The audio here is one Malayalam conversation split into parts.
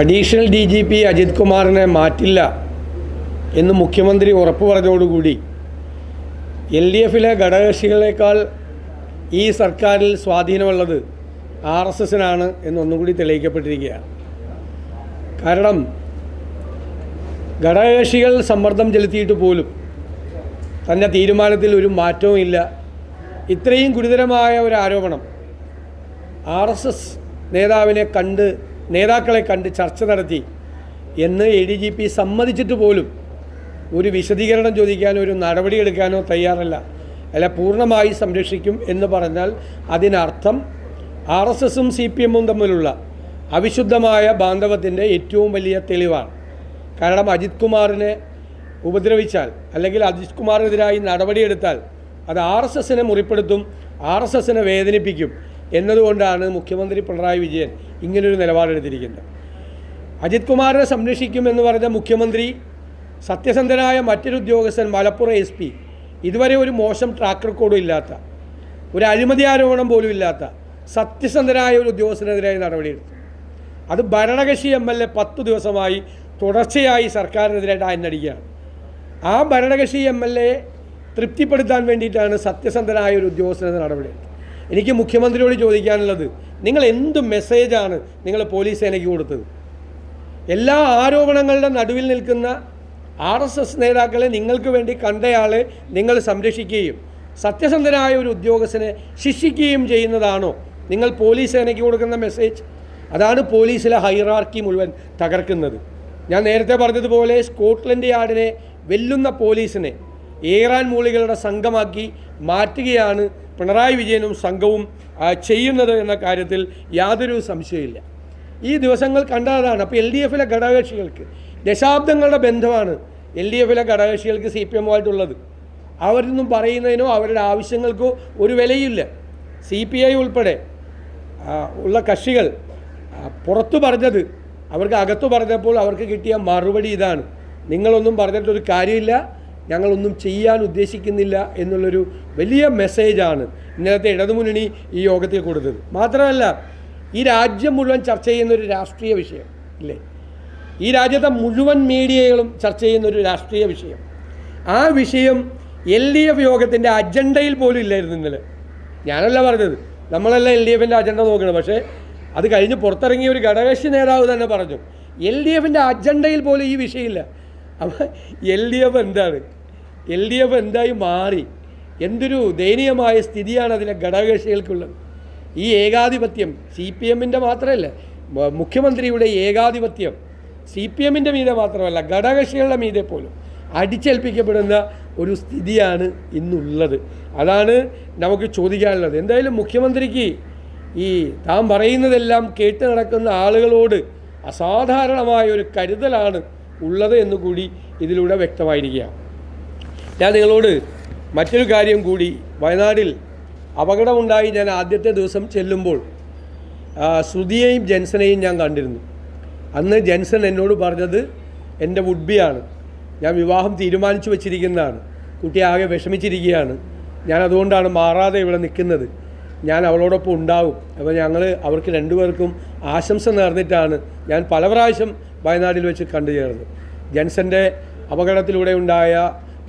Additional D G P Ajith കുമാറിനെ മാറ്റില്ല എന്ന് മുഖ്യമന്ത്രി ഉറപ്പു പറഞ്ഞതോടുകൂടി എൽ ഡി എഫിലെ ഘടകകക്ഷികളേക്കാൾ ഈ സർക്കാരിൽ സ്വാധീനമുള്ളത് ആർ എസ് എസിനാണ് എന്നൊന്നും കൂടി തെളിയിക്കപ്പെട്ടിരിക്കുകയാണ്. കാരണം ഘടകകക്ഷികൾ സമ്മർദ്ദം ചെലുത്തിയിട്ട് പോലും തന്റെ തീരുമാനത്തിൽ ഒരു മാറ്റവും ഇല്ല. ഇത്രയും ഗുരുതരമായ ഒരു ആരോപണം ആർ എസ് എസ് നേതാവിനെ കണ്ട് നേതാക്കളെ കണ്ട് ചർച്ച നടത്തി എന്ന് എ ഡി ജി പി സമ്മതിച്ചിട്ട് പോലും ഒരു വിശദീകരണം ചോദിക്കാനോ ഒരു നടപടി എടുക്കാനോ തയ്യാറല്ല. അല്ല പൂർണമായി സംരക്ഷിക്കും എന്ന് പറഞ്ഞാൽ അതിനർത്ഥം ആർ എസ് എസും സി പി എമ്മും തമ്മിലുള്ള അവിശുദ്ധമായ ബാന്ധവത്തിന്റെ ഏറ്റവും വലിയ തെളിവാണ്. കാരണം അജിത് കുമാറിനെ ഉപദ്രവിച്ചാൽ അല്ലെങ്കിൽ അജിത് കുമാറിനെതിരായി നടപടിയെടുത്താൽ അത് ആർ എസ് എസിനെ മുറിപ്പെടുത്തും ആർ എസ് എസിനെ വേദനിപ്പിക്കും. എന്നതുകൊണ്ടാണ് മുഖ്യമന്ത്രി പിണറായി വിജയൻ ഇങ്ങനൊരു നിലപാടെടുത്തിരിക്കുന്നത്. അജിത് കുമാറിനെ സംരക്ഷിക്കുമെന്ന് പറഞ്ഞ മുഖ്യമന്ത്രി സത്യസന്ധനായ മറ്റൊരു ഉദ്യോഗസ്ഥൻ മലപ്പുറം എസ് പി ഇതുവരെ ഒരു മോശം ട്രാക്ക് റെക്കോർഡും ഇല്ലാത്ത ഒരു അഴിമതി ആരോപണം പോലും ഇല്ലാത്ത സത്യസന്ധനായ ഒരു ഉദ്യോഗസ്ഥനെതിരായി നടപടിയെടുത്തു. അത് ഭരണകക്ഷി എം എൽ എ പത്തു ദിവസമായി തുടർച്ചയായി സർക്കാരിനെതിരായിട്ട് ആഞ്ഞടിക്കുകയാണ്. ആ ഭരണകക്ഷി എം എൽ എ തൃപ്തിപ്പെടുത്താൻ വേണ്ടിയിട്ടാണ് സത്യസന്ധനായ ഒരു ഉദ്യോഗസ്ഥനെ നടപടിയെടുത്തത്. എനിക്ക് മുഖ്യമന്ത്രിയോട് ചോദിക്കാനുള്ളത് നിങ്ങൾ എന്ത് മെസ്സേജാണ് നിങ്ങൾ പോലീസ് സേനയ്ക്ക് കൊടുത്തത്? എല്ലാ ആരോപണങ്ങളുടെ നടുവിൽ നിൽക്കുന്ന ആർ എസ് എസ് നേതാക്കളെ നിങ്ങൾക്ക് വേണ്ടി കണ്ടയാളെ നിങ്ങൾ സംരക്ഷിക്കുകയും സത്യസന്ധനായ ഒരു ഉദ്യോഗസ്ഥനെ ശിക്ഷിക്കുകയും ചെയ്യുന്നതാണോ നിങ്ങൾ പോലീസ് സേനയ്ക്ക് കൊടുക്കുന്ന മെസ്സേജ്? അതാണ് പോലീസിലെ ഹൈറാർക്കി മുഴുവൻ തകർക്കുന്നത്. ഞാൻ നേരത്തെ പറഞ്ഞതുപോലെ സ്കോട്ട്ലൻഡ് യാർഡിനെ വെല്ലുന്ന പോലീസിനെ ഏറാൻ മൂളികളുടെ സംഘമാക്കി മാറ്റുകയാണ് പിണറായി വിജയനും സംഘവും ചെയ്യുന്നത് എന്ന കാര്യത്തിൽ യാതൊരു സംശയമില്ല ഈ ദിവസങ്ങൾ കണ്ടതാണ്. അപ്പോൾ എൽ ഡി എഫിലെ ഘടകകക്ഷികൾക്ക് ദശാബ്ദങ്ങളുടെ ബന്ധമാണ് എൽ ഡി എഫിലെ ഘടകകക്ഷികൾക്ക് സി പി എമ്മുമായിട്ടുള്ളത്. അവരൊന്നും പറയുന്നതിനോ അവരുടെ ആവശ്യങ്ങൾക്കോ ഒരു വിലയില്ല സി പി ഐ ഉൾപ്പെടെ ഉള്ള കക്ഷികൾ പുറത്തു പറഞ്ഞത് അവർക്ക് അകത്തു പറഞ്ഞപ്പോൾ അവർക്ക് കിട്ടിയ മറുപടി ഇതാണ്. നിങ്ങളൊന്നും പറഞ്ഞിട്ടൊരു കാര്യമില്ല. ഞങ്ങളൊന്നും ചെയ്യാൻ ഉദ്ദേശിക്കുന്നില്ല എന്നുള്ളൊരു വലിയ മെസ്സേജാണ് ഇന്നലത്തെ ഇടതുമുന്നണി ഈ യോഗത്തിൽ കൊടുത്തത്. മാത്രമല്ല ഈ രാജ്യം മുഴുവൻ ചർച്ച ചെയ്യുന്ന ഒരു രാഷ്ട്രീയ വിഷയം ഇല്ലേ? ഈ രാജ്യത്തെ മുഴുവൻ മീഡിയകളും ചർച്ച ചെയ്യുന്ന ഒരു രാഷ്ട്രീയ വിഷയം. ആ വിഷയം എൽ ഡി എഫ് യോഗത്തിന്റെ അജണ്ടയിൽ പോലും ഇല്ലായിരുന്നു ഇന്നലെ. ഞാനല്ല പറഞ്ഞത് നമ്മളല്ല എൽ ഡി എഫിന്റെ അജണ്ട നോക്കണം പക്ഷേ അത് കഴിഞ്ഞ് പുറത്തിറങ്ങിയ ഒരു ഘടകകക്ഷി നേതാവ് തന്നെ പറഞ്ഞു എൽ ഡി എഫിന്റെ അജണ്ടയിൽ പോലും ഈ വിഷയമില്ല. അപ്പോൾ എൽ ഡി എഫ് എന്താണ്? എൽ ഡി എഫ് എന്തായി മാറി? എന്തൊരു ദയനീയമായ സ്ഥിതിയാണ് അതിലെ ഘടകകക്ഷികൾക്കുള്ളത്. ഈ ഏകാധിപത്യം സി പി എമ്മിന്റെ മാത്രമല്ല മുഖ്യമന്ത്രിയുടെ ഏകാധിപത്യം സി പി എമ്മിന്റെ മീതെ മാത്രമല്ല ഘടകകക്ഷികളുടെ മീതെ പോലും അടിച്ചേൽപ്പിക്കപ്പെടുന്ന ഒരു സ്ഥിതിയാണ് ഇന്നുള്ളത്. അതാണ് നമുക്ക് ചോദിക്കാനുള്ളത്. എന്തായാലും മുഖ്യമന്ത്രിക്ക് ഈ താൻ പറയുന്നതെല്ലാം കേട്ട് നടക്കുന്ന ആളുകളോട് അസാധാരണമായ ഒരു കരുതലാണ് ഉള്ളത് എന്നുകൂടി ഇതിലൂടെ വ്യക്തമായിരിക്കുകയാണ്. ഞാൻ നിങ്ങളോട് മറ്റൊരു കാര്യം കൂടി. വയനാടിൽ അപകടമുണ്ടായി ഞാൻ ആദ്യത്തെ ദിവസം ചെല്ലുമ്പോൾ ശ്രുതിയെയും ജെൻസനെയും ഞാൻ കണ്ടിരുന്നു. അന്ന് ജെൻസൺ എന്നോട് പറഞ്ഞത് എന്റെ വുഡ്ബിയാണ്. ഞാൻ വിവാഹം തീരുമാനിച്ചു വച്ചിരിക്കുന്നതാണ്. കുട്ടി ആകെ വിഷമിച്ചിരിക്കുകയാണ്. ഞാൻ അതുകൊണ്ടാണ് മാറാതെ ഇവിടെ നിൽക്കുന്നത്. ഞാൻ അവളോടൊപ്പം ഉണ്ടാവും. അപ്പോൾ ഞങ്ങൾ അവർക്ക് രണ്ടുപേർക്കും ആശംസ നേർന്നിട്ടാണ് ഞാൻ പല പ്രാവശ്യം വയനാട്ടിൽ വെച്ച് കണ്ടു ചേർന്നത്. ജെൻസന്റെ അപകടത്തിലൂടെ ഉണ്ടായ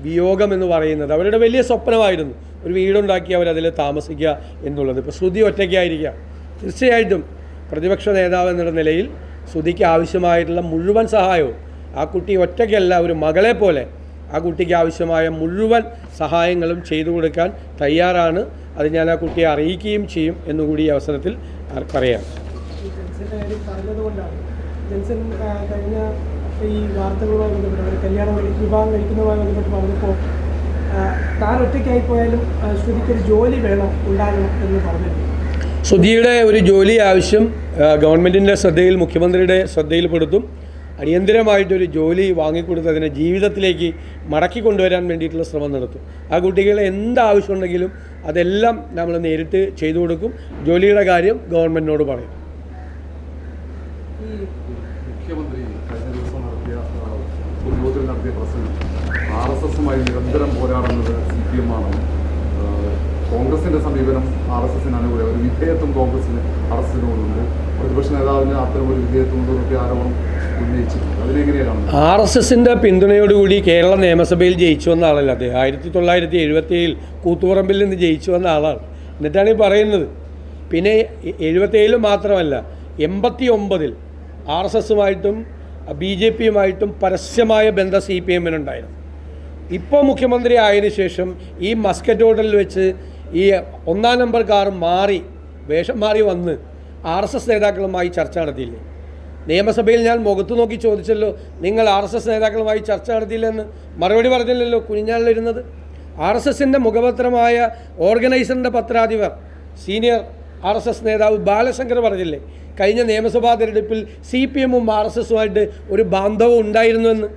വിയോഗം എന്ന് പറയുന്നത് അവരുടെ വലിയ സ്വപ്നമായിരുന്നു. ഒരു വീടുണ്ടാക്കി അവരതിൽ താമസിക്കുക എന്നുള്ളത്. ഇപ്പോൾ ശ്രുതി ഒറ്റയ്ക്കായിരിക്കുക. തീർച്ചയായിട്ടും പ്രതിപക്ഷ നേതാവ് എന്നുള്ള നിലയിൽ ശ്രുതിക്ക് ആവശ്യമായിട്ടുള്ള മുഴുവൻ സഹായവും ആ കുട്ടി ഒറ്റയ്ക്കല്ല ഒരു മകളെ പോലെ ആ കുട്ടിക്ക് ആവശ്യമായ മുഴുവൻ സഹായങ്ങളും ചെയ്തു കൊടുക്കാൻ തയ്യാറാണ്. അത് ഞാൻ ആ കുട്ടിയെ അറിയിക്കുകയും ചെയ്യും എന്നുകൂടി ഈ അവസരത്തിൽ പറയാം. ജെൻസൻ കഴിഞ്ഞ ഈ വാർത്തകളുമായി ബന്ധപ്പെട്ട് അവർ കല്യാണം കഴിക്കും വിവാഹം കഴിക്കുന്നതുമായി ബന്ധപ്പെട്ട് പറഞ്ഞപ്പോൾ താൻ ഒറ്റയ്ക്കായി പോയാലും ആ, ശ്രുതിക്കൊരു ജോലി വേണം ഉണ്ടാകണം എന്ന് പറഞ്ഞു ശ്രുതിയുടെ ഒരു ജോലി ആവശ്യം ഗവൺമെന്റിന്റെ ശ്രദ്ധയിൽ മുഖ്യമന്ത്രിയുടെ ശ്രദ്ധയിൽപ്പെടുത്തും. അടിയന്തിരമായിട്ടൊരു ജോലി വാങ്ങിക്കൊടുത്ത് അതിനെ ജീവിതത്തിലേക്ക് മടക്കി കൊണ്ടുവരാൻ വേണ്ടിയിട്ടുള്ള ശ്രമം നടത്തും. ആ കുട്ടികളെ എന്ത് ആവശ്യമുണ്ടെങ്കിലും അതെല്ലാം നമ്മൾ നേരിട്ട് ചെയ്തു കൊടുക്കും. ജോലിയുടെ കാര്യം ഗവൺമെന്റിനോട് പറയും. ഈ മുഖ്യമന്ത്രി കഴിഞ്ഞ ദിവസം നടത്തിയ ആ, പൊതുയോഗത്തിൽ നടത്തിയ പ്രസംഗം ആർ എസ് എസുമായി നിരന്തരം പോരാടുന്നത് സി പി എം ആണെന്നും കോൺഗ്രസിന്റെ സമീപനം ആർ എസ് എസിന് അനുകൂലം. ഒരു വിധേയത്വം കോൺഗ്രസിന് ആർ എസ് എസിനോടുണ്ട്. പ്രതിപക്ഷ നേതാവിന് അത്തരം ഒരു വിധേയത്വം ഉണ്ടെന്നൊക്കെ ആരോപണം ആർ എസ് എസിന്റെ പിന്തുണയോടുകൂടി കേരള നിയമസഭയിൽ ജയിച്ചു വന്ന ആളല്ല അദ്ദേഹം. ആയിരത്തി തൊള്ളായിരത്തി എഴുപത്തി ഏഴിൽ കൂത്തുപറമ്പിൽ നിന്ന് ജയിച്ചു വന്ന ആളാണ്. എന്നിട്ടാണ് ഈ പറയുന്നത്. പിന്നെ എഴുപത്തേഴിൽ മാത്രമല്ല എൺപത്തി ഒമ്പതിൽ ആർ എസ് എസുമായിട്ടും ബി ജെ പിയുമായിട്ടും പരസ്യമായ ബന്ധം സി പി എമ്മിനുണ്ടായിരുന്നു. ഇപ്പോൾ മുഖ്യമന്ത്രി ആയതിനു ശേഷം ഈ മസ്കറ്റ് ഹോട്ടലിൽ വെച്ച് ഈ ഒന്നാം നമ്പർ കാർ മാറി വേഷം മാറി വന്ന് ആർ എസ് എസ് നേതാക്കളുമായി ചർച്ച നടത്തിയില്ലേ? നിയമസഭയിൽ ഞാൻ മുഖത്ത് നോക്കി ചോദിച്ചല്ലോ നിങ്ങൾ ആർ എസ് എസ് നേതാക്കളുമായി ചർച്ച നടത്തിയില്ലെന്ന് മറുപടി പറഞ്ഞില്ലല്ലോ കുഞ്ഞാളിലിരുന്നത് ആർ എസ് എസിന്റെ മുഖപത്രമായ ഓർഗനൈസറിന്റെ പത്രാധിപർ സീനിയർ ആർ എസ് എസ് നേതാവ് ബാലശങ്കർ പറഞ്ഞില്ലേ? കഴിഞ്ഞ നിയമസഭാ തിരഞ്ഞെടുപ്പിൽ സി പി എമ്മും ആർ എസ് എസുമായിട്ട് ഒരു ബാന്ധവം ഉണ്ടായിരുന്നുവെന്ന്.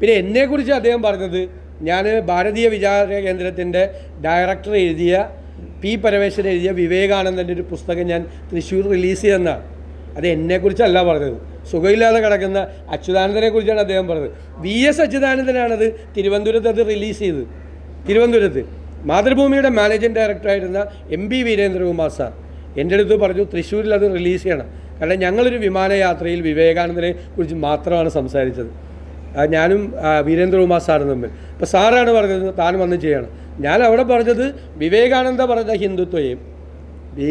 പിന്നെ എന്നെക്കുറിച്ച് അദ്ദേഹം പറഞ്ഞത് ഞാൻ ഭാരതീയ വിചാര കേന്ദ്രത്തിന്റെ ഡയറക്ടർ എഴുതിയ പി പരമേശ്വരൻ എഴുതിയ വിവേകാനന്ദന്റെ ഒരു പുസ്തകം ഞാൻ തൃശ്ശൂർ റിലീസ് ചെയ്തെന്നാണ്. അത് എന്നെക്കുറിച്ചല്ല പറഞ്ഞത്. സുഖമില്ലാതെ കിടക്കുന്ന അച്യുതാനന്ദനെ കുറിച്ചാണ് അദ്ദേഹം പറഞ്ഞത്. വി എസ് അച്യുതാനന്ദനാണത് തിരുവനന്തപുരത്ത് അത് റിലീസ് ചെയ്തത്. തിരുവനന്തപുരത്ത്. മാതൃഭൂമിയുടെ മാനേജിംഗ് ഡയറക്ടറായിരുന്ന എം പി വീരേന്ദ്രകുമാർ സാർ. എന്റെ അടുത്ത് പറഞ്ഞു തൃശ്ശൂരിൽ അത് റിലീസ് ചെയ്യണം. കാരണം ഞങ്ങളൊരു വിമാനയാത്രയിൽ വിവേകാനന്ദനെ കുറിച്ച് മാത്രമാണ് സംസാരിച്ചത്. ഞാനും വീരേന്ദ്രകുമാർ സാറും തമ്മിൽ. അപ്പോൾ സാറാണ് പറഞ്ഞത് താൻ വന്ന് ചെയ്യണം. ഞാൻ അവിടെ പറഞ്ഞത് വിവേകാനന്ദ പറഞ്ഞ ഹിന്ദുത്വയും ഈ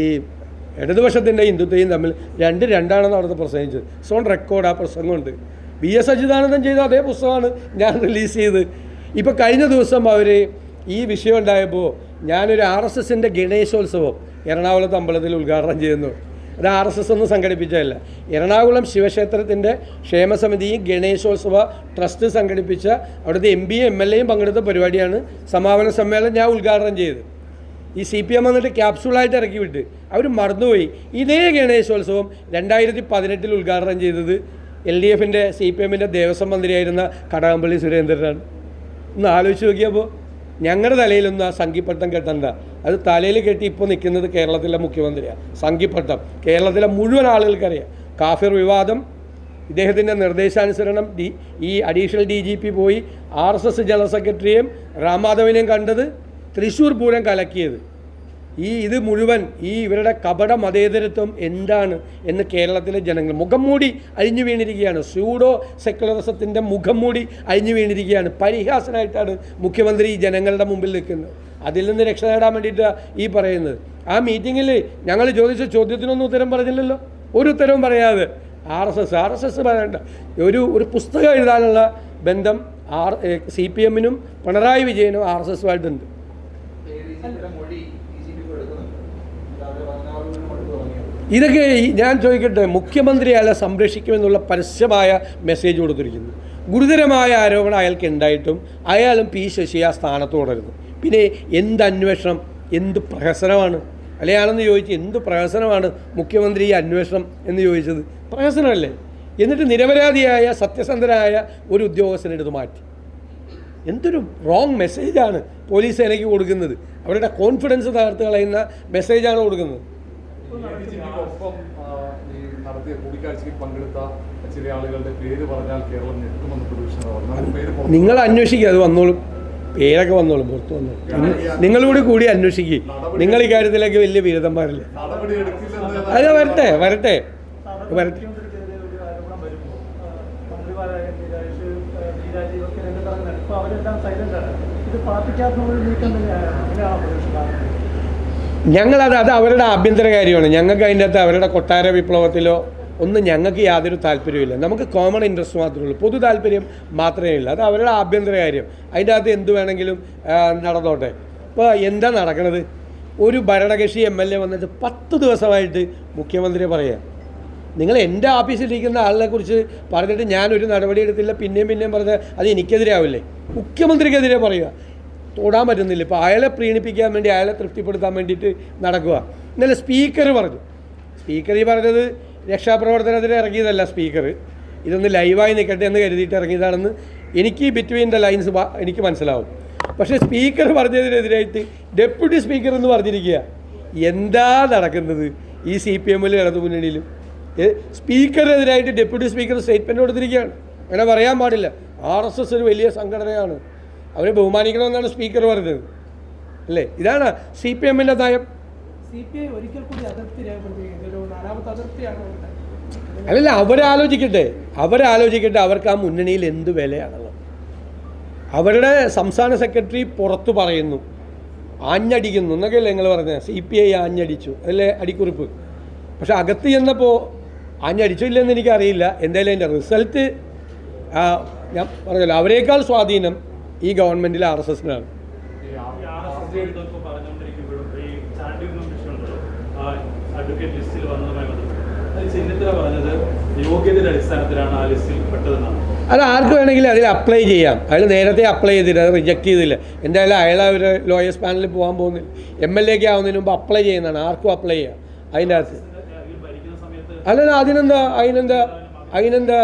ഇടതുപക്ഷത്തിന്റെ ഹിന്ദുത്വയും തമ്മിൽ രണ്ട് രണ്ടാണെന്ന് അവിടുത്തെ പ്രസംഗിച്ചത്. സോൺ റെക്കോർഡ് ആ പ്രസംഗമുണ്ട്. വി എസ് അച്യുതാനന്ദൻ ചെയ്ത അതേ പുസ്തകമാണ് ഞാൻ റിലീസ് ചെയ്ത്. ഇപ്പോൾ കഴിഞ്ഞ ദിവസം അവർ ഈ വിഷയം ഉണ്ടായപ്പോൾ ഞാനൊരു ആർ എസ് എസിന്റെ ഗണേശോത്സവം എറണാകുളത്ത് അമ്പലത്തിൽ ഉദ്ഘാടനം ചെയ്യുന്നു. അത് ആർ എസ് എസ് ഒന്നും സംഘടിപ്പിച്ചതല്ല. എറണാകുളം ശിവക്ഷേത്രത്തിന്റെ ക്ഷേമസമിതിയും ഗണേശോത്സവ ട്രസ്റ്റ് സംഘടിപ്പിച്ച അവിടുത്തെ എം പിയും എം എൽ എയും പങ്കെടുത്ത പരിപാടിയാണ് സമാപന സമ്മേളനം ഞാൻ ഉദ്ഘാടനം ചെയ്തത്. ഈ സി പി എം വന്നിട്ട് ക്യാപ്സൂളായിട്ട് ഇറക്കി വിട്ട് അവർ മറന്നുപോയി. ഇതേ ഗണേശോത്സവം രണ്ടായിരത്തി പതിനെട്ടിൽ ഉദ്ഘാടനം ചെയ്തത് എൽ ഡി എഫിന്റെ സി പി എമ്മിന്റെ ദേവസ്വം മന്ത്രിയായിരുന്ന കടകംപള്ളി സുരേന്ദ്രനാണ്. ഒന്ന് ആലോചിച്ച് നോക്കിയപ്പോൾ ഞങ്ങളുടെ തലയിലൊന്നും ആ സംഘിപ്പട്ടം കെട്ടണ്ട. അത് തലയിൽ കെട്ടി ഇപ്പോൾ നിൽക്കുന്നത് കേരളത്തിലെ മുഖ്യമന്ത്രിയാണ് സംഘിപ്പട്ടം. കേരളത്തിലെ മുഴുവൻ ആളുകൾക്കറിയാം. കാഫിർ വിവാദം ഇദ്ദേഹത്തിന്റെ നിർദ്ദേശാനുസരണം ഡി ഈ അഡീഷണൽ ഡി ജി പി പോയി ആർ എസ് എസ് ജനറൽ സെക്രട്ടറിയെയും രാമാധവനെയും കണ്ടത് തൃശ്ശൂർ പൂരം കലക്കിയത്. ഈ ഇത് മുഴുവൻ ഈ ഇവരുടെ കപട മതേതരത്വം എന്താണ് എന്ന് കേരളത്തിലെ ജനങ്ങൾ മുഖം മൂടി അഴിഞ്ഞു വീണിരിക്കുകയാണ്. സ്യൂഡോ സെക്കുലറിസത്തിന്റെ മുഖം മൂടി അഴിഞ്ഞു വീണിരിക്കുകയാണ്. പരിഹാസനായിട്ടാണ് മുഖ്യമന്ത്രി ജനങ്ങളുടെ മുമ്പിൽ നിൽക്കുന്നത്. അതിൽ നിന്ന് രക്ഷ നേടാൻ വേണ്ടിയിട്ടാണ് ഈ പറയുന്നത്. ആ മീറ്റിങ്ങിൽ ഞങ്ങൾ ചോദിച്ച ചോദ്യത്തിനൊന്നും ഉത്തരം പറഞ്ഞില്ലല്ലോ. ഒരു ഉത്തരവും പറയാതെ. R S S R S S പറയണ്ട. ഒരു ഒരു പുസ്തകം എഴുതാനുള്ള ബന്ധം ആർ സി പി എമ്മിനും പിണറായി വിജയനും ആർ എസ് എസുമായിട്ടുണ്ട്. ഇതൊക്കെ ഞാൻ ചോദിക്കട്ടെ മുഖ്യമന്ത്രി അയാളെ സംരക്ഷിക്കുമെന്നുള്ള പരസ്യമായ മെസ്സേജ് കൊടുത്തിരിക്കുന്നു. ഗുരുതരമായ ആരോപണം അയാൾക്ക് ഉണ്ടായിട്ടും അയാളും പി ശശി ആ സ്ഥാനത്ത് തുടരുന്നു. പിന്നെ എന്ത് അന്വേഷണം എന്ത് പ്രഹസനമാണ്? അല്ലയാണെന്ന് ചോദിച്ച് എന്ത് പ്രഹസനമാണ് മുഖ്യമന്ത്രി ഈ അന്വേഷണം എന്ന് ചോദിച്ചത്? പ്രഹസനമല്ലേ? എന്നിട്ട് നിരപരാധിയായ സത്യസന്ധനായ ഒരു ഉദ്യോഗസ്ഥനെടുത്ത് മാറ്റി. എന്തൊരു റോങ് മെസ്സേജാണ് പോലീസ് സേനയ്ക്ക് കൊടുക്കുന്നത്. അവരുടെ കോൺഫിഡൻസ് തകർത്ത് കളയുന്ന മെസ്സേജാണ് കൊടുക്കുന്നത്. നടത്തിയ കൂടിക്കാഴ്ചയിൽ പങ്കെടുത്ത ചില ആളുകളുടെ പേര് പറഞ്ഞാൽ കേരളം ഞെട്ടുമെന്ന് പ്രതിപക്ഷ നേതാവ് പറഞ്ഞു. നമുക്ക് പേര് നിങ്ങൾ അന്വേഷിക്കുക അത് വന്നോളും. പേരൊക്കെ വന്നോളും പുറത്തു വന്നോളും. നിങ്ങളുകൂടി കൂടി അന്വേഷിക്കുക നിങ്ങൾ ഈ കാര്യത്തിലേക്ക് വലിയ ബിരുദന്മാരല്ലേ അത് വരട്ടെ വരട്ടെ. വരട്ടെ. ഞങ്ങളത് അത് അവരുടെ ആഭ്യന്തര കാര്യമാണ്. ഞങ്ങൾക്ക് അതിന്റെ അകത്ത് അവരുടെ കൊട്ടാര വിപ്ലവത്തിലോ ഒന്നും ഞങ്ങൾക്ക് യാതൊരു താല്പര്യമില്ല നമുക്ക് കോമൺ ഇൻട്രസ്റ്റ് മാത്രമേ ഉള്ളൂ. പൊതു താല്പര്യം മാത്രമേ ഉള്ളൂ. അത് അവരുടെ ആഭ്യന്തര കാര്യം. അതിന്റെ അകത്ത് എന്ത് വേണമെങ്കിലും നടന്നോട്ടെ. ഇപ്പോൾ എന്താ നടക്കണത്? ഒരു ഭരണകക്ഷി എം എൽ എ വന്നിട്ട് പത്ത് ദിവസമായിട്ട് മുഖ്യമന്ത്രിയെ പറയുക നിങ്ങൾ എന്റെ ഓഫീസിലിരിക്കുന്ന ആളിനെ കുറിച്ച് പറഞ്ഞിട്ട് ഞാനൊരു നടപടി എടുത്തില്ല. പിന്നെയും പിന്നെയും പറഞ്ഞ അത് എനിക്കെതിരെ ആവില്ലേ മുഖ്യമന്ത്രിക്കെതിരെ പറയുക. തൊടാൻ പറ്റുന്നില്ല. ഇപ്പോൾ അയാളെ പ്രീണിപ്പിക്കാൻ വേണ്ടി അയാളെ തൃപ്തിപ്പെടുത്താൻ വേണ്ടിയിട്ട് നടക്കുക. ഇന്നലെ സ്പീക്കർ പറഞ്ഞു. സ്പീക്കർ ഈ പറഞ്ഞത് രക്ഷാപ്രവർത്തനത്തിന് ഇറങ്ങിയതല്ല സ്പീക്കർ ഇതൊന്ന് ലൈവായി നിൽക്കട്ടെ എന്ന് കരുതിയിട്ട് ഇറങ്ങിയതാണെന്ന് എനിക്ക് ബിറ്റ്വീൻ ദ ലൈൻസ് എനിക്ക് മനസ്സിലാവും. പക്ഷേ സ്പീക്കർ പറഞ്ഞതിനെതിരായിട്ട് ഡെപ്യൂട്ടി സ്പീക്കർ എന്ന് പറഞ്ഞിരിക്കുക. എന്താ നടക്കുന്നത് ഈ സി പി എമ്മിലും ഇടതു മുന്നണിയിലും? സ്പീക്കറിനെതിരായിട്ട് ഡെപ്യൂട്ടി സ്പീക്കർ സ്റ്റേറ്റ്മെന്റ് കൊടുത്തിരിക്കുകയാണ്. അങ്ങനെ പറയാൻ പാടില്ല. ആർ എസ് എസ് ഒരു വലിയ സംഘടനയാണ്. അവരെ ബഹുമാനിക്കണമെന്നാണ് സ്പീക്കർ പറഞ്ഞത്. അല്ലേ? ഇതാണ് സി പി എമ്മിന്റെ നയം. സി പി ഐ ഒരിക്കൽ കൂടി അതിർത്തി രേഖപ്പെടുത്തിയിരിക്കുന്നത് നാലാമത്തെ അതിർത്തിയാണ്. അല്ലല്ല അവരാലോചിക്കട്ടെ. അവരാലോചിക്കട്ടെ അവർക്ക് ആ മുന്നണിയിൽ എന്ത് വിലയാണുള്ളത്. അവരുടെ സംസ്ഥാന സെക്രട്ടറി പുറത്തു പറയുന്നു. ആഞ്ഞടിക്കുന്നു എന്നൊക്കെയല്ലേ നിങ്ങൾ പറഞ്ഞത്? സി പി ഐ ആഞ്ഞടിച്ചു. അല്ലേ അടിക്കുറിപ്പ്? പക്ഷെ അകത്ത് ചെന്നപ്പോൾ ആഞ്ഞടിച്ചു ഇല്ലെന്ന് എനിക്കറിയില്ല. എന്തായാലും അതിന്റെ റിസൾട്ട് ഞാൻ പറഞ്ഞല്ലോ അവരെക്കാൾ സ്വാധീനം ഈ ഗവൺമെന്റിലെ ആർ എസ് എസിനാണ് ഈ ആ- ഈ RSS ഇതൊക്കെ പറഞ്ഞുകൊണ്ടിരിക്കുമ്പോഴും ഈ ചാണ്ടിങ്ങും അഡ്വക്കേറ്റ് ലിസ്റ്റിൽ വന്നതുമായി ബന്ധപ്പെട്ട് അത് ചെന്നിത്തല പറഞ്ഞത് യോഗ്യതയുടെ അടിസ്ഥാനത്തിലാണ് ആ ലിസ്റ്റിൽ പെട്ടതെന്നാണ്. അത് ആർക്ക് വേണമെങ്കിലും അതിൽ അപ്ലൈ ചെയ്യാം. അയാൾ നേരത്തെ അപ്ലൈ ചെയ്തില്ല അത് റിജക്റ്റ് ചെയ്തില്ല. എന്തായാലും അയാൾ ഒരു ലോയേഴ്സ് പാനലിൽ പോകാൻ പോകുന്നില്ല. എം എൽ എക്ക് ആവുന്നതിന് മുമ്പ് അപ്ലൈ ചെയ്യുന്നതാണ്. ആർക്കും അപ്ലൈ ചെയ്യാം. അതിന്റെ അകത്ത്. അല്ലല്ല അതിനെന്താ അതിനെന്താ അതിനെന്താ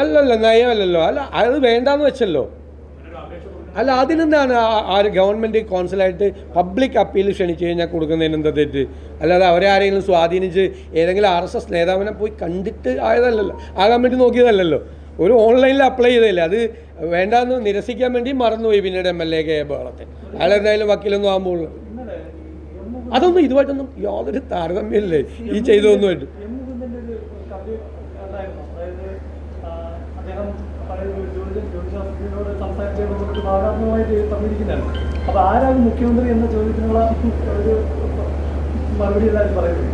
അല്ലല്ല നയമല്ലല്ലോ. അല്ല അത് വേണ്ടാന്ന് വെച്ചല്ലോ അങ്ങനെ ഒരു അപേക്ഷ കൊടുക്കുന്നത് അല്ല അതിനെന്താണ് ആ- ആ ഒരു ഗവൺമെന്റ് കോൺസിലായിട്ട് പബ്ലിക് അപ്പീൽ ക്ഷണിച്ചു കഴിഞ്ഞാൽ കൊടുക്കുന്നതിന് എന്താ തെറ്റ്? അല്ലാതെ അവരെ ആരെങ്കിലും സ്വാധീനിച്ച് ഏതെങ്കിലും ആർ എസ് എസ് നേതാവിനെ പോയി കണ്ടിട്ട് ആയതല്ലല്ലോ. ആകാൻ വേണ്ടി നോക്കിയതല്ലല്ലോ. ഒരു ഓൺലൈനിൽ അപ്ലൈ ചെയ്തതല്ലേ? അത് വേണ്ടാന്ന് നിരസിക്കാൻ വേണ്ടി മറന്നുപോയി പിന്നീട് എം എൽ എ കെ ബഹളത്തെ അയാൾ എന്തായാലും വക്കീലൊന്നും ആകുമ്പോൾ അതൊന്നും ഇതുമായിട്ടൊന്നും യാതൊരു താരതമ്യമില്ലേ ഈ ചെയ്തതൊന്നുമായിട്ട് എം മുകുന്ദന്റെ ഒരു കവി ഉണ്ടായിരുന്നു അതായത് ആ, അദ്ദേഹം പഴയ ഒരു ജ്യോതി ജ്യോതിശാസ്ത്രജ്ഞനോട് സംസാരിച്ചതിനെ കുറിച്ച് ഭാഗാത്മകമായിട്ട് തന്നിരിക്കുന്നതാണ് അപ്പോൾ ആരാണ് മുഖ്യമന്ത്രി എന്ന ചോദ്യത്തിനുള്ള ഒരു മറുപടി എല്ലാവരും പറയുന്നത്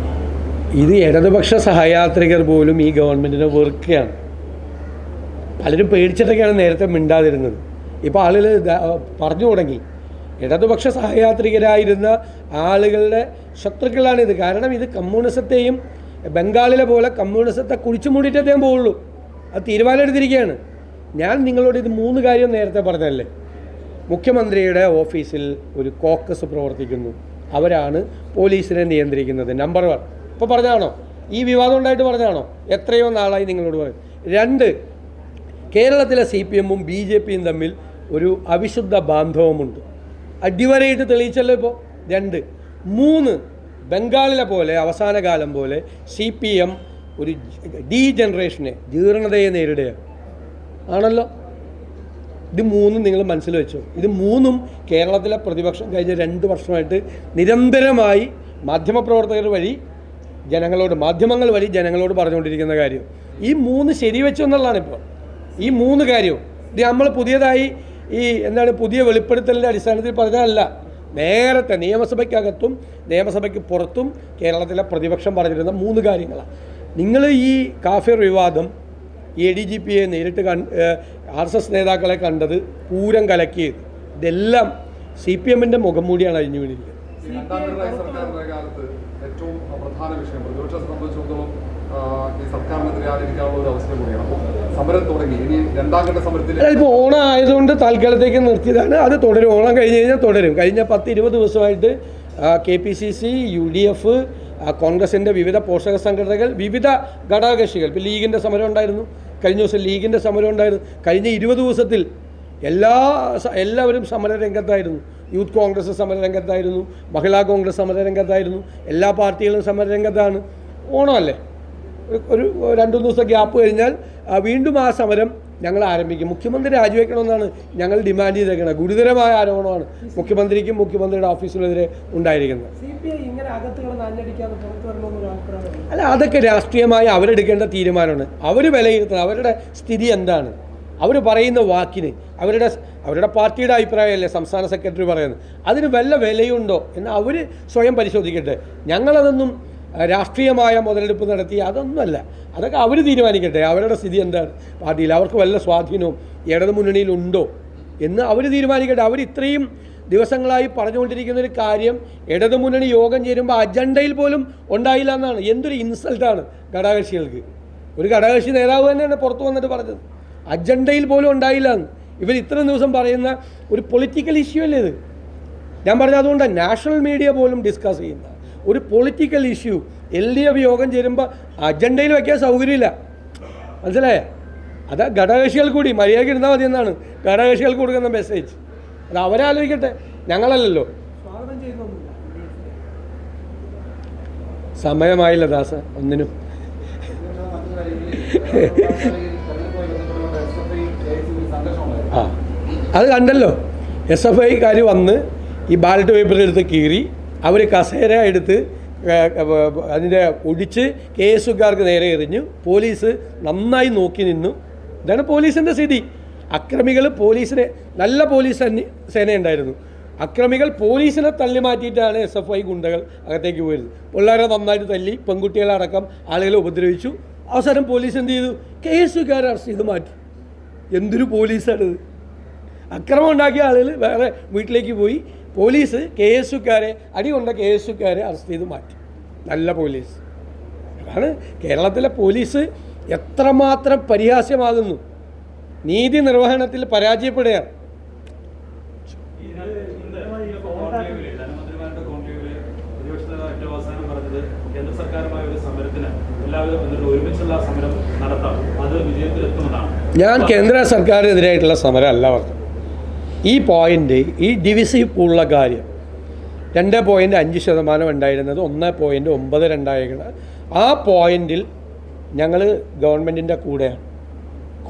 ഇത് ഇടതുപക്ഷ സഹയാത്രികർ പോലും ഈ ഗവൺമെന്റിനെ വെറുക്കുകയാണ് പലരും പേടിച്ചിട്ടൊക്കെയാണ് നേരത്തെ മിണ്ടാതിരുന്നത്. ഇപ്പോൾ ആളുകൾ പറഞ്ഞു തുടങ്ങി. ഇടതുപക്ഷ സഹയാത്രികരായിരുന്ന ആളുകളുടെ ശത്രുക്കളാണ് ഇത്. കാരണം ഇത് കമ്മ്യൂണിസത്തെയും ബംഗാളിലെ പോലെ കമ്മ്യൂണിസത്തെ കുഴിച്ചു മൂടിയിട്ടേ പോവുള്ളൂ. അത് തീരുമാനം എടുത്തിരിക്കുകയാണ്. ഞാൻ നിങ്ങളോട് ഇത് മൂന്ന് കാര്യം നേരത്തെ പറഞ്ഞല്ലേ മുഖ്യമന്ത്രിയുടെ ഓഫീസിൽ ഒരു കോക്കസ് പ്രവർത്തിക്കുന്നു. അവരാണ് പോലീസിനെ നിയന്ത്രിക്കുന്നത്. നമ്പർ വൺ ഇപ്പോൾ പറഞ്ഞാണോ ഈ വിവാദം ഉണ്ടായിട്ട് പറഞ്ഞാണോ എത്രയോ നാളായി നിങ്ങളോട് പറയും. രണ്ട് കേരളത്തിലെ സി പി എമ്മും ബി ജെ പിയും തമ്മിൽ ഒരു അവിശുദ്ധ ബാന്ധവമുണ്ട്. അടിവരയിട്ട് തെളിയിച്ചല്ലോ ഇപ്പോൾ രണ്ട് മൂന്ന് ബംഗാളിലെ പോലെ അവസാന കാലം പോലെ സി പി എം ഒരു ഡീ ജനറേഷനെ ജീർണതയെ നേരിടുകയാണ്. ആണല്ലോ? ഇത് മൂന്നും നിങ്ങൾ മനസ്സിൽ വെച്ചു. ഇത് മൂന്നും കേരളത്തിലെ പ്രതിപക്ഷം കഴിഞ്ഞ രണ്ട് വർഷമായിട്ട് നിരന്തരമായി മാധ്യമപ്രവർത്തകർ വഴി ജനങ്ങളോട് മാധ്യമങ്ങൾ വഴി ജനങ്ങളോട് പറഞ്ഞുകൊണ്ടിരിക്കുന്ന കാര്യം. ഈ മൂന്ന് ശരിവെച്ചു എന്നുള്ളതാണ് ഇപ്പോൾ. ഈ മൂന്ന് കാര്യവും. ഇത് നമ്മൾ പുതിയതായി ഈ എന്താണ് പുതിയ വെളിപ്പെടുത്തലിന്റെ അടിസ്ഥാനത്തിൽ പറഞ്ഞതല്ല. നേരത്തെ നിയമസഭയ്ക്കകത്തും നിയമസഭയ്ക്ക് പുറത്തും കേരളത്തിലെ പ്രതിപക്ഷം പറഞ്ഞിരുന്ന മൂന്ന് കാര്യങ്ങളാണ്. നിങ്ങൾ ഈ കാഫിർ വിവാദം എ ഡി ജി പിയെ നേരിട്ട് കണ്ട് ആർ എസ് എസ് നേതാക്കളെ കണ്ടത് പൂരം കലക്കിയത്. ഇതെല്ലാം സി പി എമ്മിന്റെ മുഖം മൂടിയാണ് അഴിഞ്ഞു വീണിരിക്കുന്നത്. ഏറ്റവും പ്രധാന വിഷയം പ്രതിപക്ഷത്തെ സംബന്ധിച്ചിടത്തോളം ആ, ഈ സർക്കാരിനെതിരെ ആചരിക്കാനുള്ള ഒരു അവസരം കൂടിയാണ്. അപ്പോൾ സമരം തുടങ്ങി. ഇനി രണ്ടാം ഘട്ട സമരത്തിൽ അല്ല ഇപ്പോൾ ഓണം ആയതുകൊണ്ട് തൽക്കാലത്തേക്ക് നിർത്തിയതാണ്. അത് തുടരും. ഓണം കഴിഞ്ഞ് കഴിഞ്ഞാൽ തുടരും. കഴിഞ്ഞ പത്ത് ഇരുപത് ദിവസമായിട്ട് K P C C U D F കോൺഗ്രസിന്റെ വിവിധ പോഷക സംഘടനകൾ വിവിധ ഘടകകക്ഷികൾ. ഇപ്പോൾ ലീഗിന്റെ സമരം ഉണ്ടായിരുന്നു. കഴിഞ്ഞ ദിവസം ലീഗിന്റെ സമരം ഉണ്ടായിരുന്നു. കഴിഞ്ഞ ഇരുപത് ദിവസത്തിൽ എല്ലാ എല്ലാവരും സമരരംഗത്തായിരുന്നു. യൂത്ത് കോൺഗ്രസ് സമരരംഗത്തായിരുന്നു. മഹിളാ കോൺഗ്രസ് സമരരംഗത്തായിരുന്നു. എല്ലാ പാർട്ടികളും സമരരംഗത്താണ്. ഓണമല്ലേ? ഒരു- രണ്ട് രണ്ടു ദിവസം ഗ്യാപ്പ് കഴിഞ്ഞാൽ വീണ്ടും ആ സമരം ഞങ്ങൾ ആരംഭിക്കും. മുഖ്യമന്ത്രി രാജിവെക്കണമെന്നാണ് ഞങ്ങൾ ഡിമാൻഡ് ചെയ്തേക്കുന്നത് ഗുരുതരമായ ആരോപണമാണ് മുഖ്യമന്ത്രിക്കും മുഖ്യമന്ത്രിയുടെ ഓഫീസിനെതിരെ ഉണ്ടായിരിക്കുന്നത്. അല്ല അതൊക്കെ രാഷ്ട്രീയമായി അവരെടുക്കേണ്ട തീരുമാനമാണ്. അവർ വിലയിരുത്തുന്നത് അവരുടെ സ്ഥിതി എന്താണ്? അവർ പറയുന്ന വാക്കിന് അവരുടെ അവരുടെ പാർട്ടിയുടെ അഭിപ്രായമല്ലേ സംസ്ഥാന സെക്രട്ടറി പറയുന്നത്? അതിന് വല്ല വിലയുണ്ടോ എന്ന് അവർ സ്വയം പരിശോധിക്കട്ടെ. ഞങ്ങളതൊന്നും രാഷ്ട്രീയമായ മുതലെടുപ്പ് നടത്തി അതൊന്നുമല്ല. അതൊക്കെ അവർ തീരുമാനിക്കട്ടെ. അവരുടെ സ്ഥിതി എന്താണ്? പാർട്ടിയിൽ അവർക്ക് വല്ല സ്വാധീനവും ഇടതു മുന്നണിയിലുണ്ടോ എന്ന് അവർ തീരുമാനിക്കട്ടെ. അവർ ഇത്രയും ദിവസങ്ങളായി പറഞ്ഞുകൊണ്ടിരിക്കുന്ന ഒരു കാര്യം ഇടതു മുന്നണി യോഗം ചേരുമ്പോൾ അജണ്ടയിൽ പോലും ഉണ്ടായില്ല എന്നാണ്. എന്തൊരു ഇൻസൾട്ടാണ് ഘടകകക്ഷികൾക്ക്. ഒരു ഘടകകക്ഷി നേതാവ് തന്നെയാണ് പുറത്തു വന്നിട്ട് പറഞ്ഞത്. അജണ്ടയിൽ പോലും ഉണ്ടായില്ല എന്ന്. ഇവർ ഇത്രയും ദിവസം പറയുന്ന ഒരു പൊളിറ്റിക്കൽ ഇഷ്യൂ അല്ലേ ഇത്? ഞാൻ പറഞ്ഞ അതുകൊണ്ടാണ് നാഷണൽ മീഡിയ പോലും ഡിസ്കസ് ചെയ്യുന്ന ഒരു political issue L D F യോഗം ചേരുമ്പോൾ അജണ്ടയിൽ വയ്ക്കാൻ സൗകര്യമില്ല. മനസ്സിലായേ? അത് ഘടകകക്ഷികൾ കൂടി മര്യാദയ്ക്ക് ഇരുന്നാൽ മതി എന്നാണ് ഘടകകക്ഷികൾക്ക് കൊടുക്കുന്ന മെസ്സേജ് അത് അവരാലോചിക്കട്ടെ. ഞങ്ങളല്ലല്ലോ. സമയമായില്ല ദാസ ഒന്നിനും. ആ അത് കണ്ടല്ലോ. എസ് എഫ് ഐക്കാർ വന്ന് ഈ ബാലറ്റ് പേപ്പർ എടുത്ത് കീറി അവർ കസേര എടുത്ത് അതിന്റെ ഒടിച്ച് കെ എസ് നേരെ എറിഞ്ഞു പോലീസ് നന്നായി നോക്കി നിന്നു. ഇതാണ് പോലീസിന്റെ സ്ഥിതി. അക്രമികൾ പോലീസിനെ നല്ല പോലീസ് സേന സേനയുണ്ടായിരുന്നു. അക്രമികൾ പോലീസിനെ തള്ളി മാറ്റിയിട്ടാണ് എസ് എഫ് ഐ ഗുണ്ടകൾ അകത്തേക്ക് പോയത്. പിള്ളേരെ നന്നായിട്ട് തല്ലി പെൺകുട്ടികളടക്കം ആളുകളെ ഉപദ്രവിച്ചു. അവസാനം പോലീസ് എന്ത് ചെയ്തു? കെ എസ് അറസ്റ്റ് ചെയ്ത് മാറ്റി. എന്തൊരു പോലീസാണിത്. അക്രമം ഉണ്ടാക്കിയ ആളുകൾ വേറെ വീട്ടിലേക്ക് പോയി. പോലീസ് കെ എസ് യുക്കാരെ അടികൊണ്ട കെ എസ് യുക്കാരെ അറസ്റ്റ് ചെയ്ത് മാറ്റി. നല്ല പോലീസ്. അതാണ് കേരളത്തിലെ പോലീസ് എത്രമാത്രം പരിഹാസ്യമാകുന്നു. നീതി നിർവഹണത്തിൽ പരാജയപ്പെടുകയാണ്. കേന്ദ്ര സർക്കാരുമായ ഒരു സമരത്തിന് എല്ലാവരും ഒരുമിച്ചുള്ള സമരം നടത്താം. അത് ഞാൻ കേന്ദ്ര സർക്കാരിനെതിരായിട്ടുള്ള സമരമല്ല പറഞ്ഞത്. ഈ പോയിന്റ് ഈ ഡിവിസീവ് പൂളുള്ള കാര്യം രണ്ട് പോയിന്റ് അഞ്ച് ശതമാനം ഉണ്ടായിരുന്നത് ഒന്ന് പോയിന്റ് ഒമ്പത് രണ്ടായിരിക്കണം ആ പോയിന്റിൽ ഞങ്ങൾ ഗവൺമെന്റിന്റെ കൂടെയാണ്.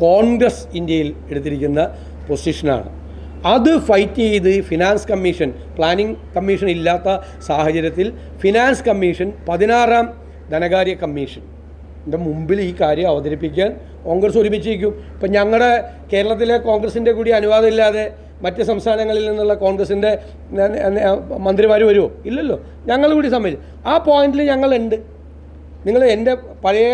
കോൺഗ്രസ് ഇന്ത്യയിൽ എടുത്തിരിക്കുന്ന പൊസിഷനാണ് അത് ഫൈറ്റ് ചെയ്ത് ഫിനാൻസ് കമ്മീഷൻ പ്ലാനിംഗ് കമ്മീഷൻ ഇല്ലാത്ത സാഹചര്യത്തിൽ ഫിനാൻസ് കമ്മീഷൻ പതിനാറാം ധനകാര്യ കമ്മീഷൻ എന്റെ മുമ്പിൽ ഈ കാര്യം അവതരിപ്പിക്കാൻ കോൺഗ്രസ് ഒരുമിച്ചിരിക്കും. ഇപ്പം ഞങ്ങളുടെ കേരളത്തിലെ കോൺഗ്രസിന്റെ കൂടി അനുവാദമില്ലാതെ മറ്റ് സംസ്ഥാനങ്ങളിൽ നിന്നുള്ള കോൺഗ്രസിന്റെ മന്ത്രിമാർ വരുമോ ഇല്ലല്ലോ. ഞങ്ങൾ കൂടി സമ്മതിച്ചു. ആ പോയിന്റിൽ ഞങ്ങളുണ്ട്. നിങ്ങൾ എന്റെ പഴയ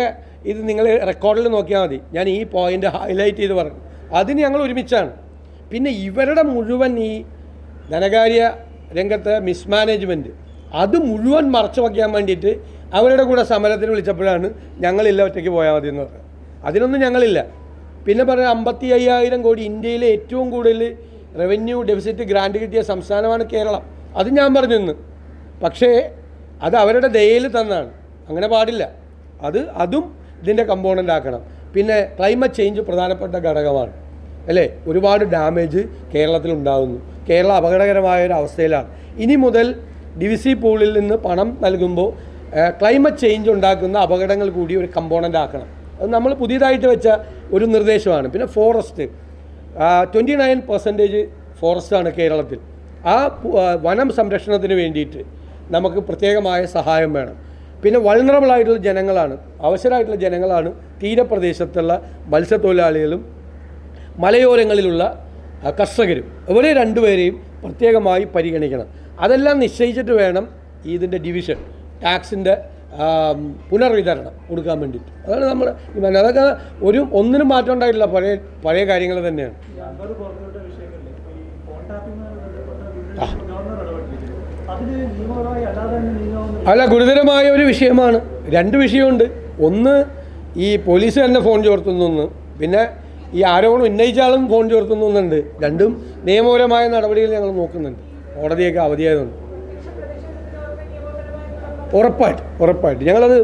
ഇത് നിങ്ങൾ റെക്കോർഡിൽ നോക്കിയാൽ മതി. ഞാൻ ഈ പോയിന്റ് ഹൈലൈറ്റ് ചെയ്ത് പറഞ്ഞു. അതിന് ഞങ്ങൾ ഒരുമിച്ചാണ്. പിന്നെ ഇവരുടെ മുഴുവൻ ഈ ധനകാര്യ രംഗത്തെ മിസ്മാനേജ്മെന്റ് അത് മുഴുവൻ മറച്ചു വയ്ക്കാൻ വേണ്ടിയിട്ട് അവരുടെ കൂടെ സമരത്തിന് വിളിച്ചപ്പോഴാണ് ഞങ്ങളില്ല ഒറ്റയ്ക്ക് പോയാൽ മതി എന്ന് പറഞ്ഞത്. അതിനൊന്നും ഞങ്ങളില്ല. പിന്നെ പറഞ്ഞ അമ്പത്തി അയ്യായിരം കോടി ഇന്ത്യയിലെ ഏറ്റവും കൂടുതൽ റവന്യൂ ഡെഫിസിറ്റ് ഗ്രാൻഡ് കിട്ടിയ സംസ്ഥാനമാണ് കേരളം. അത് ഞാൻ പറഞ്ഞു ഇന്ന്. പക്ഷേ അത് അവരുടെ ദയയിൽ തന്നാണ്. അങ്ങനെ പാടില്ല. അത് അതും ഇതിന്റെ കമ്പോണന്റ് ആക്കണം. പിന്നെ ക്ലൈമറ്റ് ചേഞ്ച് പ്രധാനപ്പെട്ട ഘടകമാണ്. അല്ലേ? ഒരുപാട് ഡാമേജ് കേരളത്തിൽ ഉണ്ടാകുന്നു കേരളം അപകടകരമായ ഒരു അവസ്ഥയിലാണ്. ഇനി മുതൽ ഡി സി പൂളിൽ നിന്ന് പണം നൽകുമ്പോൾ ക്ലൈമറ്റ് ചേഞ്ച് ഉണ്ടാക്കുന്ന അപകടങ്ങൾ കൂടി ഒരു കമ്പോണന്റ് ആക്കണം. അത് നമ്മൾ പുതിയതായിട്ട് വെച്ച ഒരു നിർദ്ദേശമാണ്. പിന്നെ ഫോറസ്റ്റ് ട്വന്റി നയൻ പെർസെന്റേജ് ഫോറസ്റ്റാണ് കേരളത്തിൽ. ആ വനം സംരക്ഷണത്തിന് വേണ്ടിയിട്ട് നമുക്ക് പ്രത്യേകമായ സഹായം വേണം. പിന്നെ വൾണറബിൾ ആയിട്ടുള്ള ജനങ്ങളാണ്. അവശരായിട്ടുള്ള ജനങ്ങളാണ് തീരപ്രദേശത്തുള്ള മത്സ്യത്തൊഴിലാളികളും മലയോരങ്ങളിലുള്ള കർഷകരും. ഇവരെ രണ്ടുപേരെയും പ്രത്യേകമായി പരിഗണിക്കണം. അതെല്ലാം നിശ്ചയിച്ചിട്ട് വേണം ഇതിന്റെ ഡിവിഷൻ ടാക്സിന്റെ പുനർവിതരണം കൊടുക്കാൻ വേണ്ടിയിട്ട്. അതാണ് നമ്മൾ അതൊക്കെ ഒരു ഒന്നിനും മാറ്റം ഉണ്ടായിട്ടില്ല. പഴയ പഴയ കാര്യങ്ങൾ തന്നെയാണ്. അല്ല ഗുരുതരമായ ഒരു വിഷയമാണ്. രണ്ട് വിഷയമുണ്ട്. ഒന്ന് ഈ പോലീസ് തന്നെ ഫോൺ ചോർത്തുന്നു പിന്നെ ഈ ആരോപണം ഉന്നയിച്ച ആളും ഫോൺ ചോർത്തുന്നു എന്നുണ്ട്. രണ്ടും നിയമപരമായ നടപടികൾ ഞങ്ങൾ നോക്കുന്നുണ്ട്. കോടതിയൊക്കെ അവധിയായതുകൊണ്ട്. ഉറപ്പായിട്ട് ഉറപ്പായിട്ട്. ഞങ്ങളത്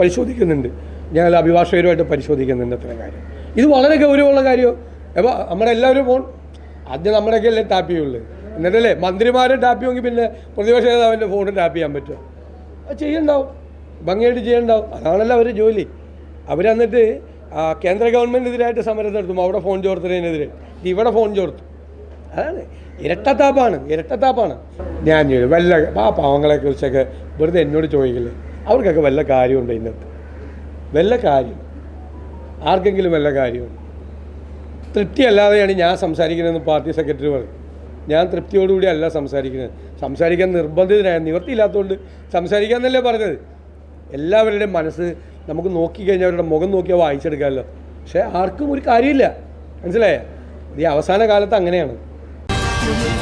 പരിശോധിക്കുന്നുണ്ട്. ഞങ്ങൾ അഭിഭാഷകരുമായിട്ട് പരിശോധിക്കുന്നുണ്ട് അത്തരം കാര്യം. ഇത് വളരെ ഗൗരവമുള്ള കാര്യം. അപ്പോൾ നമ്മുടെ എല്ലാവരും ഫോൺ ആദ്യം നമ്മുടെയൊക്കെ അല്ലേ ടാപ്പ് ചെയ്യുള്ളൂ. എന്നിട്ടല്ലേ മന്ത്രിമാരെ ടാപ്പ് ചെയ്യുമെങ്കിൽ പിന്നെ പ്രതിപക്ഷ നേതാവിന്റെ ഫോൺ ടാപ്പ് ചെയ്യാൻ പറ്റുമോ? അത് ചെയ്യണ്ടാവും. ഭംഗിയായിട്ട് ചെയ്യണ്ടാവും. അതാണല്ലോ അവർ ജോലി. അവരന്നിട്ട് കേന്ദ്ര ഗവൺമെന്റിനെതിരായിട്ട് സമരം നടത്തും. അവിടെ ഫോൺ ചോർത്തതിനെതിരെ ഇവിടെ ഫോൺ ചോർത്തു. അതാണ്. ഇരട്ടത്താപ്പാണ് ഇരട്ടത്താപ്പാണ് ഞാൻ വല്ല ആ പാവങ്ങളെ കുറിച്ചൊക്കെ വെറുതെ എന്നോട് ചോദിക്കില്ലേ? അവർക്കൊക്കെ വല്ല കാര്യമുണ്ട് ഇന്നത്തെ? വല്ല കാര്യം? ആർക്കെങ്കിലും വല്ല കാര്യമുണ്ട്? തൃപ്തി അല്ലാതെയാണ് ഞാൻ സംസാരിക്കുന്നതെന്ന് പാർട്ടി സെക്രട്ടറി പറഞ്ഞു. ഞാൻ തൃപ്തിയോടുകൂടി അല്ല സംസാരിക്കുന്നത്. സംസാരിക്കാൻ നിർബന്ധിതനായ നിവർത്തിയില്ലാത്തതുകൊണ്ട് സംസാരിക്കാന്നല്ലേ പറഞ്ഞത്. എല്ലാവരുടെയും മനസ്സ് നമുക്ക് നോക്കിക്കഴിഞ്ഞാൽ അവരുടെ മുഖം നോക്കിയാൽ വായിച്ചെടുക്കാമല്ലോ. പക്ഷേ ആർക്കും ഒരു കാര്യമില്ല. മനസ്സിലായ? ഈ അവസാന കാലത്ത് അങ്ങനെയാണ്. Thank you.